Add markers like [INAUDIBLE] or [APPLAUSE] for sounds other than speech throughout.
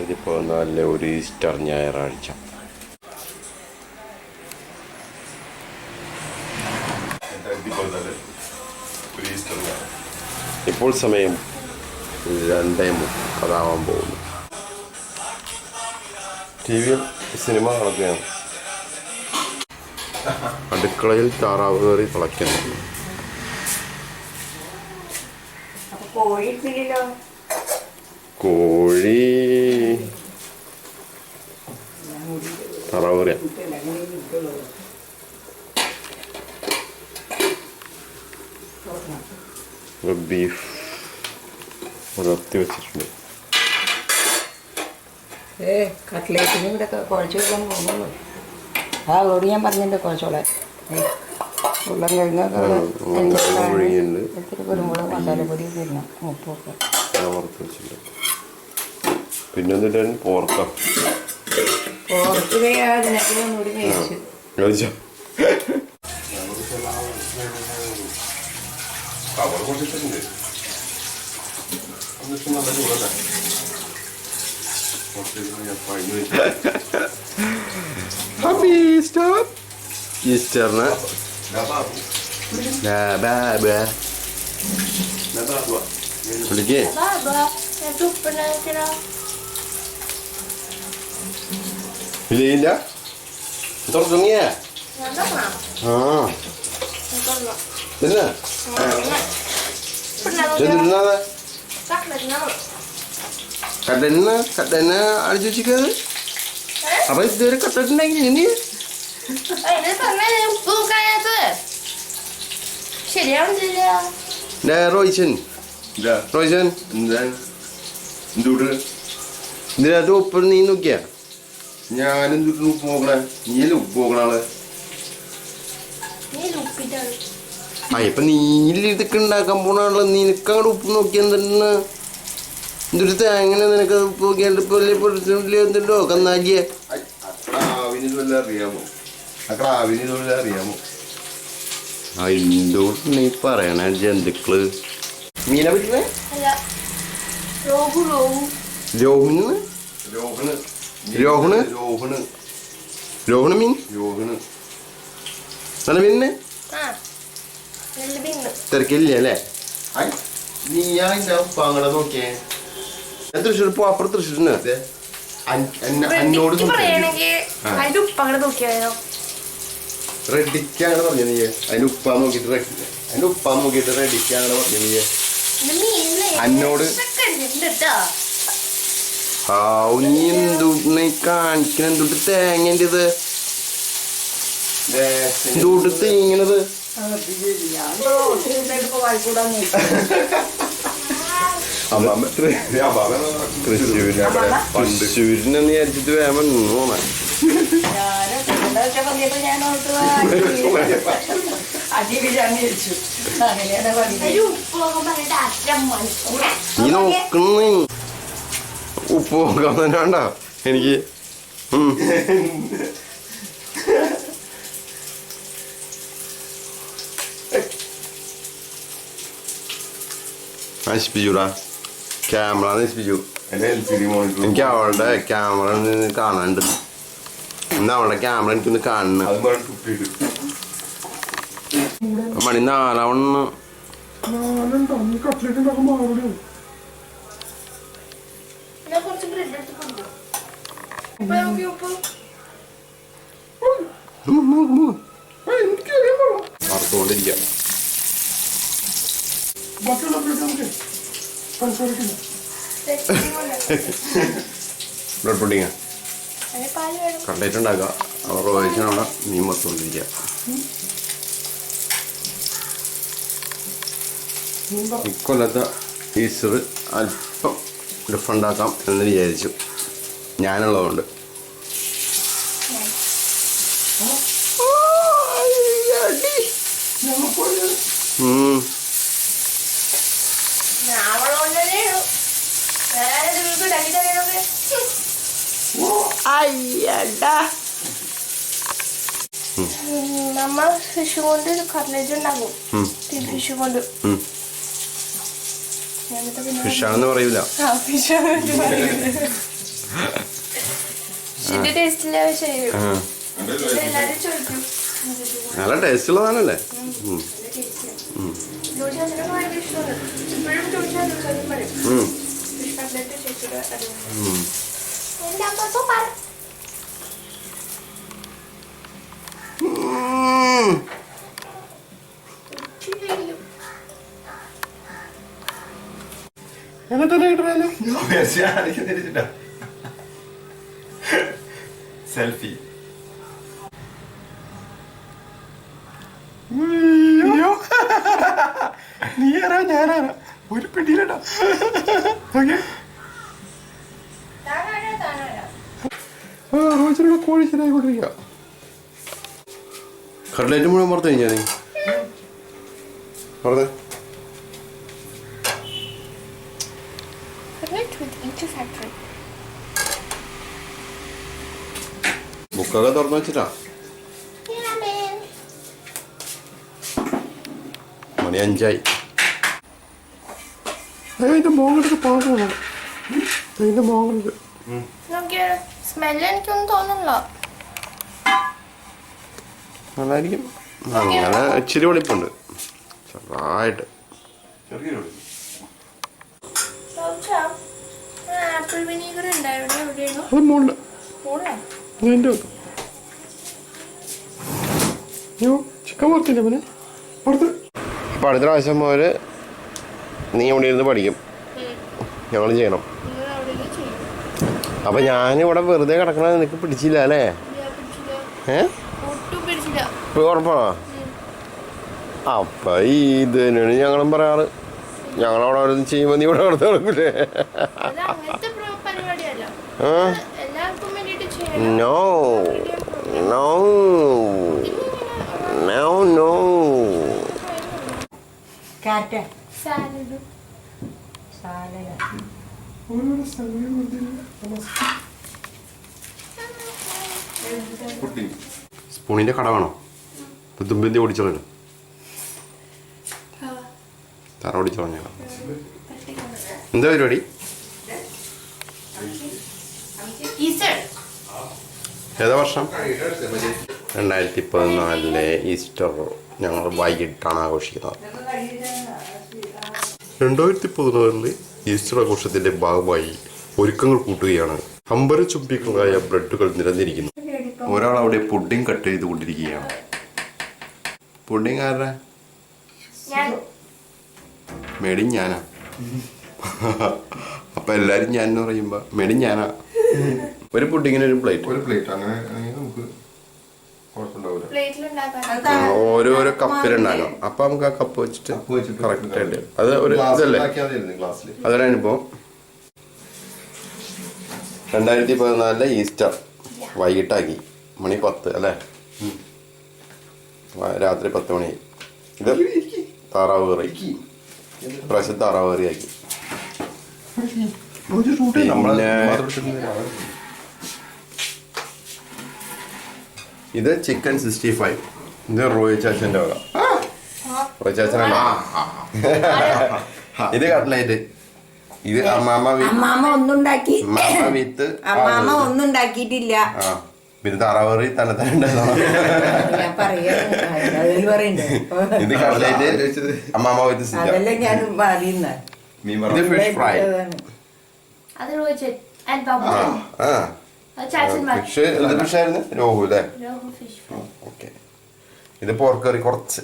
രണ്ടായിരത്തി പതിനാലിലെ ഒരു ഈസ്റ്റർ ഞായറാഴ്ച. ഇപ്പോൾ സമയം രണ്ടേ അതാവാൻ പോകുന്നു. ടി വിയിൽ സിനിമ നടക്കുകയാണ് അടുക്കളയിൽ താറാവ് കയറി തിളയ്ക്കുന്നു. കോഴി ഇട്ടില്ലല്ലോ കോഴി താറാവ് കറിയാ ബീഫ് ഉലർത്തി വെച്ചിട്ടുണ്ട് ഏ കട്ട്ലേറ്റിന് ഇവിടെ കുഴച്ച് വെക്കാൻ പോകുന്നു ആ ഓടി ഞാൻ പറഞ്ഞിട്ടുണ്ട് കുഴച്ചോളെ ഉള്ളം കഴിഞ്ഞൊക്കെ. ഇത്തിരി കുരുമുളക് മസാലപ്പൊടി തരണം ഉപ്പൊക്കെ വറുത്ത് വെച്ചിട്ടുണ്ട്. പിന്നെ എന്നിട്ട് പോർക്ക. അതിനൊക്കെ ഒന്നുകൂടി മേടിച്ചു കഴിച്ചോ കവർ എന്നിട്ട് നല്ല ചൂടല്ലേ കുറച്ച് ഹബി സ്റ്റോപ്പ് ഈസ്റ്ററിന് വിളിക്കേ ഇല്ല den. ആ. പിന്നെ nu. കടന്ന് കടന്ന് അടിച്ചു വെച്ചിക്കത് അപ്പൊ ഇതുവരെ കട്ടിട്ടുണ്ടെങ്കിൽ ഇനി റോയിച്ചൻ റോയിച്ചൻ എന്താണ് എന്തുകൊണ്ട് ഇതിനകത്ത് ഉപ്പ് നീ നോക്കിയ എന്തുകൊണ്ട് ഉപ്പ് നോക്കണേ? നീയല്ലേ ഉപ്പ് നോക്കണാൾ ആ ഇപ്പൊ നീ ഇതൊക്കെ ഉണ്ടാക്കാൻ പോണാണല്ലോ നിനക്ക് അങ്ങോട്ട് ഉപ്പ് നോക്കി എന്തെന്ന്? എന്തൊരു തേങ്ങനെ നിനക്ക് ഉപ്പ് നോക്കിയാണ്ട് ഇപ്പൊ വലിയ പൊടിച്ചിട്ടില്ല എന്തുണ്ടോ? കന്നാലിയെ? അറിയാമോ? അറിയാമോ? ആ പറയണ ജന്തുക്കൾ മീനെ പറ്റില്ലേ രോഹിന് രോഹിന് രോഹണ്? രോഹണ്? രോഹണ് മീൻ? രോഹണ്. നല്ല മീനിനെ? തിരക്കില്ല അല്ലേ? ഐ നീയാ ഇന്റെ ഉപ്പ് അങ്ങടെ നോക്കിയേ? ഞാൻ തൃശ്ശൂർ പോ അപ്പുറം തൃശ്ശൂരിന്. അതിന്റെ നോക്കിയാലോ? റെഡിക്കാണ് പറഞ്ഞു നീ അതിന്റെ ഉപ്പാ നോക്കിട്ട് റെഡി അതിന് ഉപ്പാ നോക്കിട്ട് റെഡിക്കാണ് പറഞ്ഞു നീ അന്നോട്? നീ എന്തുട്ട് കാണിക്കണ? എന്തുട്ട് തേങ്ങന്റെ ഇത്? എന്തുട്ട് തേങ്ങണത് തൃശ്ശൂരിനെ തൃശ്ശൂരിനെ വിചാരിച്ചിട്ട് വേഗം നിന്നോണ അങ്ങനെയാണ് പറഞ്ഞത് ഉപ്പ് നോക്കാൻ തന്നെ വേണ്ട. എനിക്ക്. നശിപ്പിച്ചൂടാ. ക്യാമറ നശിപ്പിച്ചു. എനിക്ക് അവളുടെ ക്യാമറ കാണാണ്ട് എന്നാ അവളുടെ ക്യാമറ എനിക്കൊന്ന് കാണണം. മണി നാലാവണ്ണം. വറുത്തുകൊണ്ടിരിക്കാം ബ്ലഡ് പുഡിങ് അതിന് പാൽ വേണം കട്ട്ലേറ്റ് ഉണ്ടാക്കുക അവർ റോയിച്ചിനുള്ള മീൻ വറുത്തുകൊണ്ടിരിക്കുക. ഇക്കൊല്ലത്തെ ഈസ്റ്റർ അല്പം ഡിഫറണ്ടാക്കാം എന്ന് വിചാരിച്ചു. ഞാനുള്ളതുകൊണ്ട്. നമ്മൾ ഫിഷ് കൊണ്ട് കട്ട്ലേറ്റ് ഉണ്ടാക്കും ഉം. ഫിഷ് കൊണ്ട് ഫിഷാണെന്ന് പറയൂല. നല്ല ടേസ്റ്റ് ഉള്ളതാണല്ലേ ഉം. സെൽഫി [LAUGHS] നീ ആരാ? ഞാനാ ഒരു പിടിയിലടാ ഓക്കെ. റോജനൊക്കെ കോഴി ശരിയായിക്കൊണ്ടിരിക്കുക കട്ട്ലേറ്റ് മുഴുവൻ പുറത്ത് കഴിഞ്ഞാ നീ? പുറത്ത് with Eater Factory. ബുക്കൊക്കെ തുറന്നു വെച്ചിട്ടാ. മണി അഞ്ചായി. അതിന്റെ മോങ്ങളൊക്കെ പാകമാണ് അതിന്റെ നമുക്ക് സ്മെല്ല് എനിക്കൊന്നും തോന്നുന്നില്ല. നന്നായിരിക്കും. അങ്ങനെ ഇച്ചിരി വെളിപ്പുണ്ട്. ചെറുതായിട്ട്. ആപ്പിൾ വിനീഗർ ഉണ്ടായിരുന്നു. എവിടെയാണോ അത് മുകളിൽ മോളോ? അതിന്റെ അയ്യോ ചിക്കൻ വറുത്തില്ല പിന്നെ പുറത്ത് അപ്പം അടുത്ത പ്രാവശ്യം മുതൽ നീ ഇവിടെ ഇരുന്ന് പഠിക്കും. ഞങ്ങളും ചെയ്യണം. അപ്പൊ അവിടെ ചെയ്യും. അപ്പം ഞാനിവിടെ വെറുതെ കിടക്കണത് നിനക്ക് പിടിച്ചില്ല അല്ലേ? പിടിച്ചില്ല. ഏ? ഉറപ്പാണോ? അപ്പം ഈ ഇത് തന്നെയാണ് ഞങ്ങളും പറയാറ്. ഞങ്ങളവിടെ ചെയ്യുമ്പോ ചെയ്യുമ്പോൾ നീ ഇവിടെ കിടന്ന് കിടക്കൂലേ? നോ നോ നോ നോ കാറ്റ സാലഡ് സാലഡ പുഡിംഗ് സ്പൂണിന്റെ കട വേണോ? തുമ്പന്തി ഓടിച്ചോളൂ. തറ ഓടിച്ചോളഞ്ഞേക്കാം എന്താ പരിപാടി ഈസ്റ്റർ ഏതാ വർഷം? രണ്ടായിരത്തി പതിനാലിലെ ഈസ്റ്റർ ഞങ്ങൾ വൈകിട്ടാണ് ആഘോഷിക്കുന്നത്. രണ്ടായിരത്തി പതിനാലിലെ ഈസ്റ്റർ ആഘോഷത്തിന്റെ ഭാഗമായി ഒരുക്കങ്ങൾ കൂട്ടുകയാണ്. അമ്പര ചുംബികളായ ബ്രെഡുകൾ നിരന്നിരിക്കുന്നു ഒരാൾ അവിടെ പുഡിംഗ് കട്ട് ചെയ്തുകൊണ്ടിരിക്കുകയാണ്. പുഡിംഗ് ആരുടെ മേടി ഞാനാ. അപ്പൊ എല്ലാരും ഞാൻ എന്ന് പറയുമ്പോ മേടി ഞാനാ. ഒരു പുഡിങ്ങിന് ഒരു പ്ലേറ്റ്. ഒരു പ്ലേറ്റ്. അങ്ങനെ നമുക്ക് ഓരോരോ കപ്പിലുണ്ടാകാം അപ്പൊ നമുക്ക് ആ കപ്പ് വെച്ചിട്ട് കറക്റ്റ് ആയിട്ട്. അത് ഒരു ഇതല്ലേ? അതൊരു അനുഭവം. രണ്ടായിരത്തി പതിനാലിലെ ഈസ്റ്റർ വൈകിട്ടാക്കി. മണി പത്ത് അല്ലേ? വ- രാത്രി പത്ത് മണി. ഇത് താറാവ് കറി. പ്രാവശ്യം താറാവ് കറിയാക്കി. ഇത് ചിക്കൻ സിക്സ്റ്റി ഫൈവ്. ഇത് റോയി ചാച്ചന്റെ വക. റോയി ചാച്ചനാണ്. ഇത് കട്ട്ലേറ്റ്. ഇത് അമ്മാമ വി- അമ്മാമ്മ ഒന്നുണ്ടാക്കി. വിത്ത് അമ്മാമ്മ ഒന്നും ഉണ്ടാക്കിയിട്ടില്ല ആ. പിന്നെ തറവറി തന്നെ തന്നെ ഇത് കട്ട്ലേറ്റ് അമ്മാമ വിത്ത് ഇത് ഫിഷ് ഫ്രൈ. ഫിഷ് എന്ത് ഫിഷായിരുന്നു രോഹു അല്ലേ? ഓക്കെ. ഇത് പോർക്ക് കറി കുറച്ച്.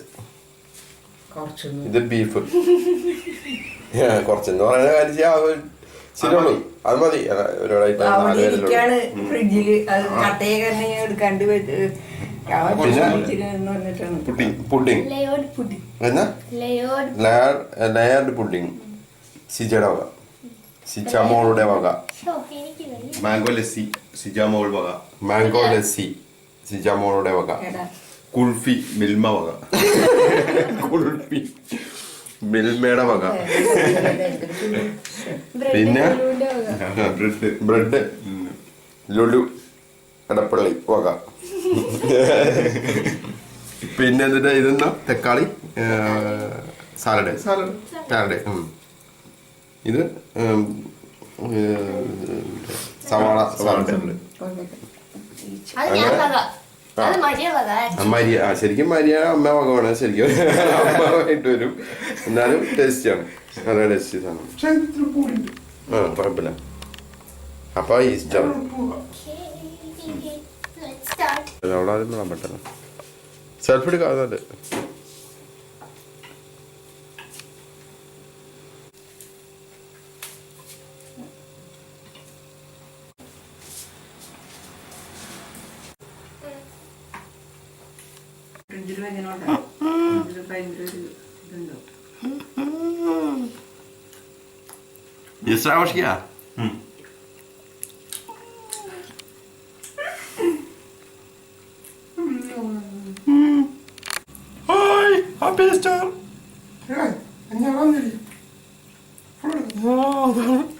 ഇത് ബീഫ് [LAUGHS] കുറച്ചെന്ന് പറയുന്ന കാര്യം ശരിയുള്ളൂ അത് മതി. ഒരാളായിട്ട് നാല് ഫ്രിഡ്ജിൽ എടുക്കാണ്ട് പുഡിംഗ് ലെയർഡ് സിജയുടെ വക. സിജ മോളുടെ വക മാംഗോ ലസ്സി സിജാമോൾ വക. മാംഗോ ലസ്സി സിജാമോളുടെ വക. കുൾഫി മിൽമ വക. കുൾഫി മിൽമയുടെ വക. പിന്നെ? Bread bread. ലുലു എടപ്പള്ളി വക. പിന്നെ എന്നിട്ട് ഇതെന്താ? തക്കാളി സാലഡ്. സാലഡ്. സാലഡ്. ഇത് സവാള മരിയ ആ ശരിക്കും മരിയ അമ്മ വകമാണ് ശരിക്കും അമ്മയായിട്ട് വരും. എന്നാലും ടേസ്റ്റ് ആണ്. നല്ല ടേസ്റ്റ് സാധനം. ആ കുഴപ്പമില്ല. അപ്പൊ ഈസ്റ്റാണ് സ്റ്റാർട്ട് അവിടെ വിടാൻ പറ്റല്ലോ. സെൽഫി എടുക്കാതെ ഫ്രിഡ്ജിൽ വെക്കുന്നോണ്ടാ ഫ്രിഡ്ജിൽ ഭയങ്കര ഒരു ഇതുണ്ടോ. ഈസ്റ്റർ ആഘോഷിക്കാ ഹായ് ഹാപ്പി ഈസ്റ്റർ ഞാൻ വന്നില്ല ഞാൻ